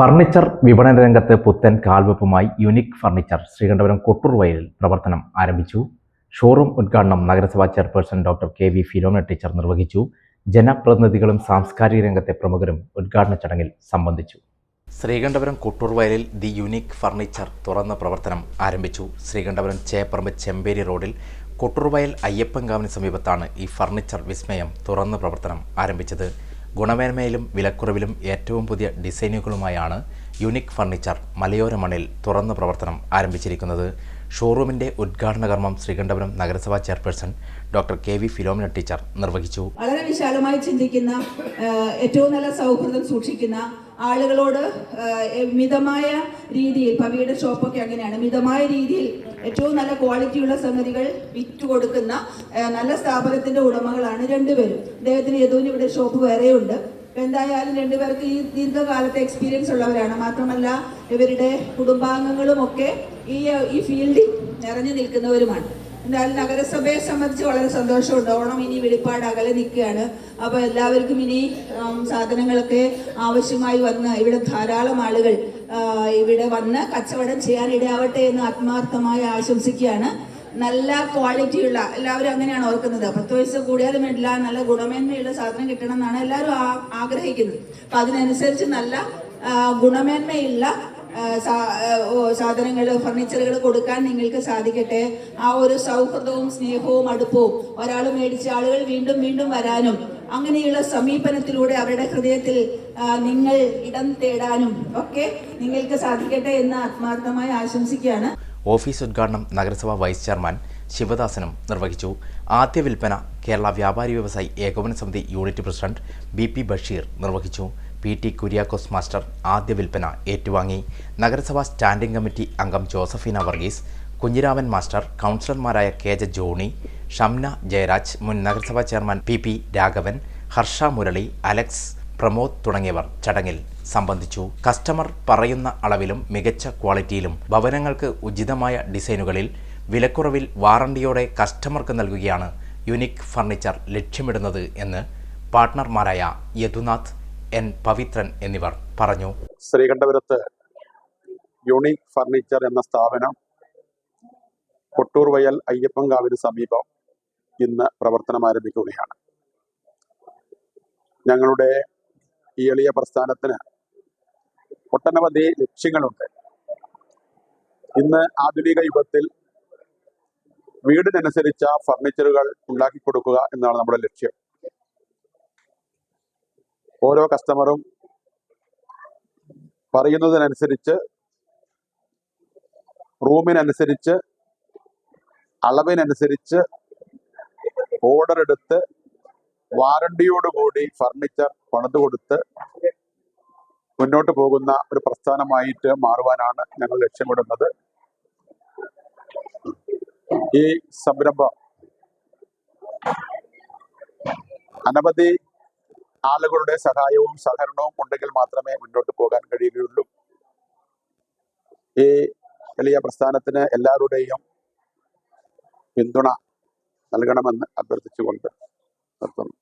Furniture വിപണന രംഗത്ത് പുത്തൻ കാൽവെപ്പുമായി യുനിക് ഫർണിച്ചർ ശ്രീകണ്ഠപുരം കൊട്ടൂർ വയലിൽ പ്രവർത്തനം ആരംഭിച്ചു. ഷോറൂം ഉദ്ഘാടനം നഗരസഭാ chairperson doctor K V Philoma teacher നിർവഹിച്ചു. ജനപ്രതിനിധികളും സാംസ്കാരിക രംഗത്തെ പ്രമുഖരും ഉദ്ഘാടന ചടങ്ങിൽ സംബന്ധിച്ചു. ശ്രീകണ്ഠപുരം കൊട്ടൂർ വയലിൽ ദി യുനിക് ഫർണിച്ചർ തുറന്ന പ്രവർത്തനം ആരംഭിച്ചു. ശ്രീകണ്ഠപുരം ചേപ്പറമ്പ് ചെമ്പേരി റോഡിൽ കൊട്ടൂർ വയൽ അയ്യപ്പൻകാവിന് സമീപത്താണ് ഈ ഫർണിച്ചർ വിസ്മയം തുറന്ന പ്രവർത്തനം ആരംഭിച്ചത്. ഗുണമേന്മയിലും വിലക്കുറവിലും ഏറ്റവും പുതിയ ഡിസൈനുകളുമായാണ് യുനിക് ഫർണിച്ചർ മലയോര മണ്ണിൽ തുറന്ന പ്രവർത്തനം ആരംഭിച്ചിരിക്കുന്നത്. ഷോറൂമിന്റെ ഉദ്ഘാടന കർമ്മം ശ്രീകണ്ഠപുരം നഗരസഭാ chairperson doctor K V Philomina teacher നിർവഹിച്ചു. വളരെ വിശാലമായി ചിന്തിക്കുന്ന ഏറ്റവും നല്ല സൗഹൃദം സൂക്ഷിക്കുന്ന ആളുകളോട് മിതമായ രീതിയിൽ പവിയുടെ ഷോപ്പൊക്കെ അങ്ങനെയാണ് മിതമായ രീതിയിൽ ഏറ്റവും നല്ല ക്വാളിറ്റിയുള്ള സംഗതികൾ വിറ്റ് കൊടുക്കുന്ന നല്ല സ്ഥാപനത്തിന്റെ ഉടമകളാണ് രണ്ടുപേരും. അദ്ദേഹത്തിന് യദുവിന് ഇവിടെ ഷോപ്പ് വേറെയുണ്ട്. എന്തായാലും രണ്ടുപേർക്ക് ഈ ദീർഘകാലത്തെ എക്സ്പീരിയൻസ് ഉള്ളവരാണ്. മാത്രമല്ല ഇവരുടെ കുടുംബാംഗങ്ങളും ഒക്കെ ഈ ഈ ഫീൽഡിൽ നിറഞ്ഞു നിൽക്കുന്നവരുമാണ്. എന്തായാലും നഗരസഭയെ സംബന്ധിച്ച് വളരെ സന്തോഷമുണ്ട്. ഓണം ഇനി വെളിപ്പാട് അകലെ നിൽക്കുകയാണ്. അപ്പോൾ എല്ലാവർക്കും ഇനി സാധനങ്ങളൊക്കെ ആവശ്യമായി വന്ന് ഇവിടെ ധാരാളം ആളുകൾ ഇവിടെ വന്ന് കച്ചവടം ചെയ്യാൻ ഇടയാവട്ടെ എന്ന് ആത്മാർത്ഥമായി ആശംസിക്കുകയാണ്. നല്ല ക്വാളിറ്റിയുള്ള എല്ലാവരും അങ്ങനെയാണ് ഓർക്കുന്നത്. പത്ത് വയസ്സ് കൂടിയാലും വേണ്ടില്ല നല്ല ഗുണമേന്മയുള്ള സാധനം കിട്ടണം എന്നാണ് എല്ലാവരും ആഗ്രഹിക്കുന്നത്. അപ്പൊ അതിനനുസരിച്ച് നല്ല ഗുണമേന്മയുള്ള സാധനങ്ങൾ ഫർണിച്ചറുകൾ കൊടുക്കാൻ നിങ്ങൾക്ക് സാധിക്കട്ടെ. ആ ഒരു സൗഹൃദവും സ്നേഹവും അടുപ്പവും ഒരാൾ മേടിച്ച ആളുകൾ വീണ്ടും വീണ്ടും വരാനും അങ്ങനെയുള്ള സമീപനത്തിലൂടെ അവരുടെ ഹൃദയത്തിൽ നിങ്ങൾ ഇടം തേടാനും ഒക്കെ നിങ്ങൾക്ക് സാധിക്കട്ടെ എന്ന് ആത്മാർത്ഥമായി ആശംസിക്കുകയാണ്. ഓഫീസ് ഉദ്ഘാടനം നഗരസഭാ വൈസ് ചെയർമാൻ ശിവദാസനും നിർവഹിച്ചു. ആദ്യ വിൽപ്പന കേരള വ്യാപാരി വ്യവസായി ഏകോപന സമിതി unit president B P Basheer നിർവഹിച്ചു. പി ടി കുര്യാക്കോസ് മാസ്റ്റർ ആദ്യ വിൽപ്പന ഏറ്റുവാങ്ങി. നഗരസഭാ സ്റ്റാൻഡിംഗ് കമ്മിറ്റി അംഗം ജോസഫീന വർഗീസ് കുഞ്ഞിരാമൻ മാസ്റ്റർ കൗൺസിലർമാരായ K J Johnny Shamna Jayaraj മുൻ നഗരസഭാ chairman P P Raghavan Harsha Murali Alex Pramod തുടങ്ങിയവർ ചടങ്ങിൽ സംബന്ധിച്ചു. കസ്റ്റമർ പറയുന്ന അളവിലും മികച്ച ക്വാളിറ്റിയിലും ഭവനങ്ങൾക്ക് ഉചിതമായ ഡിസൈനുകളിൽ വിലക്കുറവിൽ വാറണ്ടിയോടെ കസ്റ്റമർക്ക് നൽകുകയാണ് യുനിക് ഫർണിച്ചർ ലക്ഷ്യമിടുന്നത് എന്ന് പാർട്ട്ണർമാരായ യദുനാഥ് എൻ. പവിത്രൻ എന്നിവർ പറഞ്ഞു. ശ്രീകണ്ഠപുരത്ത് യൂണിക് ഫർണിച്ചർ എന്ന സ്ഥാപനം കൊട്ടൂർ വയൽ അയ്യപ്പൻകാവിന് സമീപം ഇന്ന് പ്രവർത്തനം ആരംഭിക്കുകയാണ്. ഞങ്ങളുടെ ഈ എളിയ പ്രസ്ഥാനത്തിന് ഒട്ടനവധി ലക്ഷ്യങ്ങളുണ്ട്. ഇന്ന് ആധുനിക യുഗത്തിൽ വീടിനനുസരിച്ച ഫർണിച്ചറുകൾ ഉണ്ടാക്കി കൊടുക്കുക എന്നാണ് നമ്മുടെ ലക്ഷ്യം. ഓരോ കസ്റ്റമറും പറയുന്നതിനനുസരിച്ച് റൂമിനനുസരിച്ച് അളവിനനുസരിച്ച് ഓർഡർ എടുത്ത് വാറണ്ടിയോടുകൂടി ഫർണിച്ചർ പണിത് കൊടുത്ത് മുന്നോട്ട് പോകുന്ന ഒരു പ്രസ്ഥാനമായിട്ട് മാറുവാനാണ് ഞങ്ങൾ ലക്ഷ്യമിടുന്നത് ഈ സംരംഭം അനവധി ആളുകളുടെ സഹായവും സഹകരണവും ഉണ്ടെങ്കിൽ മാത്രമേ മുന്നോട്ട് പോകാൻ കഴിയുകയുള്ളൂ. ഈ വലിയ പ്രസ്ഥാനത്തിന് എല്ലാവരുടെയും പിന്തുണ നൽകണമെന്ന് അഭ്യർത്ഥിച്ചുകൊണ്ട് നിർത്തുന്നു.